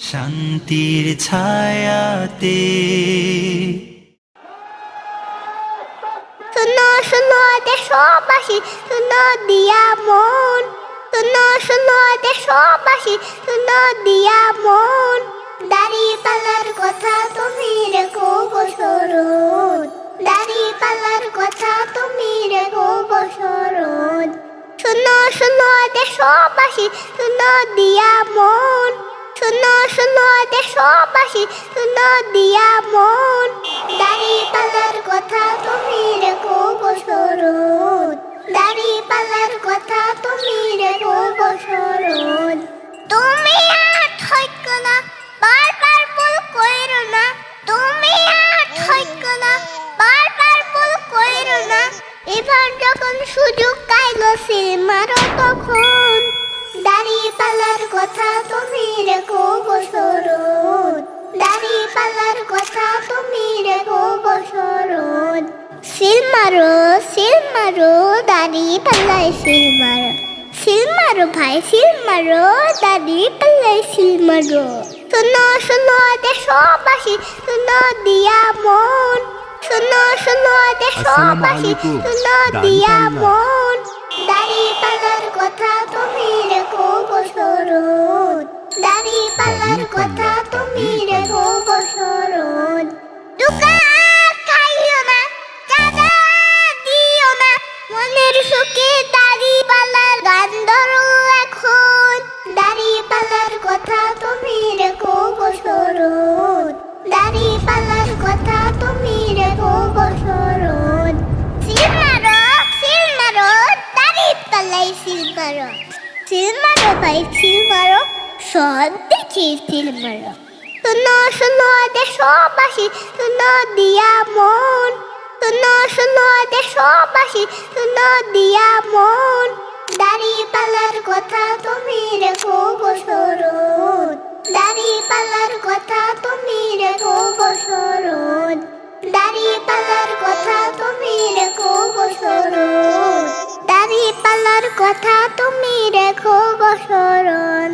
শান্তির ছায়াতে। শোনো শোনো, দেশবাসী, শোনো, দিয়া মন। শোনো শোনো, দেশবাসী, শোনো, দিয়া মন। দাড়ি পাল্লার কথা তুমি রেখো বসরণ। দাড়ি পাল্লার কথা তুমি রেখো বসরণ। শোনো শোনো, দেশবাসী, শোনো, দিয়া মন। শোনো দেশবাসী শোনো দিয়া মন দাড়ি পাল্লার কথা তুমি রেখো বসরণ দাড়ি পাল্লার কথা তুমি রেখো বসরণ তুমি আর ঠইক না বারবার ভুল কইরো না তুমি আর ঠইক না বারবার এবার যখন সুযোগ কাইলো সিনেমারও তখন দাড়ি পাল্লার মারো সিল মারো দাড়ি পাল্লায় সিল মারো সিল মারো ভাই সিল মারো দাড়ি পাল্লায় সিল মারো শোনো শোনো দেশবাসী শোনো দিয়া মন শোনো শোনো দেশবাসী। শোনো দিয়া। মন দাড়ি পাল্লার কথা তুমি রেখো বসরণ দাড়ি পাল্লার কথা তুমি রেখো বসরণ সিল মারো সিল দাড়ি পাল্লাই সিল মারো সিল মারো ভাই সিল মারো সব দেখি সিল মারো শোনো শোনো দেশবাসী শোনো দিয়া মন। শোনো শোনো দেশবাসী শোনো দিয়া মন। দাড়ি পাল্লার তুমি রেখো বসরণ